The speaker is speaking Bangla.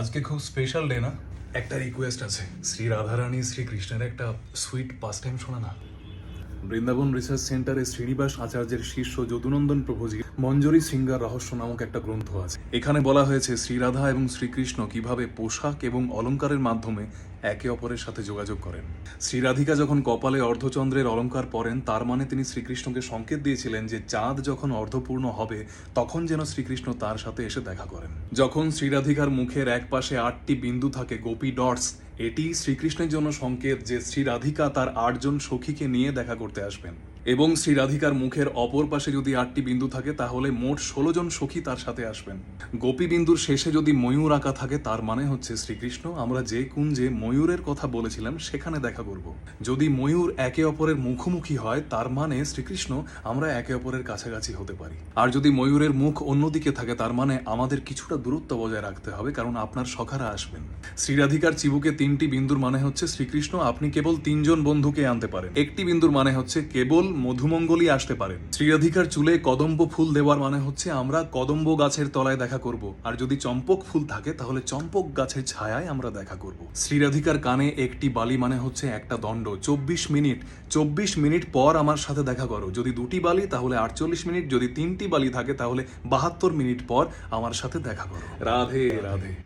আজকে খুব স্পেশাল ডে না? একটা রিকোয়েস্ট আছে। শ্রী রাধারানী, শ্রী কৃষ্ণের একটা সুইট পাস টাইম শোনা না বৃন্দাবন রিসার্চ সেন্টারে শ্রীনিবাস আচার্যের শীর্ষ যদুনন্দন প্রভুজি, মঞ্জরি সিঙ্গার রহস্য নামক একটা গ্রন্থ আছে। এখানে বলা হয়েছে শ্রীরাধা এবং শ্রীকৃষ্ণ কীভাবে পোশাক এবং অলঙ্কারের মাধ্যমে একে অপরের সাথে যোগাযোগ করেন। শ্রীরাধিকা যখন কপালে অর্ধচন্দ্রের অলঙ্কার পরেন, তার মানে তিনি শ্রীকৃষ্ণকে সংকেত দিয়েছিলেন যে চাঁদ যখন অর্ধপূর্ণ হবে, তখন যেন শ্রীকৃষ্ণ তার সাথে এসে দেখা করেন। যখন শ্রীরাধিকার মুখের এক পাশে আটটি বিন্দু থাকে, গোপী ডটস, এটি শ্রীকৃষ্ণের জন্য সংকেত যে শ্রীরাধিকা তার আটজন সখীকে নিয়ে দেখা করতে আসবেন। এবং শ্রী রাধিকার মুখের অপর পাশে যদি আটটি বিন্দু থাকে, তাহলে মোট ষোলো জন সখী তার সাথে আসবেন। গোপী বিন্দুর শেষে যদি ময়ূর আঁকা থাকে, তার মানে হচ্ছে শ্রীকৃষ্ণ। আমরা যে কুঞ্জে ময়ূরের কথা বলেছিলাম, সেখানে দেখা করব। যদি ময়ূর একে অপরের মুখোমুখি হয়, তার মানে শ্রীকৃষ্ণ, আমরা একে অপরের কাছাকাছি হতে পারি। আর যদি ময়ূরের মুখ অন্যদিকে থাকে, তার মানে আমাদের কিছুটা দূরত্ব বজায় রাখতে হবে, কারণ আপনার সখারা আসবেন। শ্রীরাধিকার চিবুকে তিনটি বিন্দুর মানে হচ্ছে শ্রীকৃষ্ণ, আপনি কেবল তিনজন বন্ধুকে আনতে পারেন। একটি বিন্দুর মানে হচ্ছে কেবল মধুমঙ্গলই আসতে পারেন। শ্রীরাধিকার চুলে কদম্ব ফুল দেওয়ার মানে হচ্ছে আমরা কদম্ব গাছের তলায় দেখা করব। আর যদি চম্পক ফুল থাকে, তাহলে চম্পক গাছের ছায়ায় আমরা দেখা করব। শ্রীরাধিকার কানে একটি বালি মানে হচ্ছে একটা দণ্ড। চব্বিশ মিনিট চব্বিশ মিনিট পর আমার সাথে দেখা করো। যদি দুটি বালি, তাহলে আটচল্লিশ মিনিট। যদি তিনটি বালি থাকে, তাহলে বাহাত্তর মিনিট পর আমার সাথে দেখা করো। রাধে রাধে।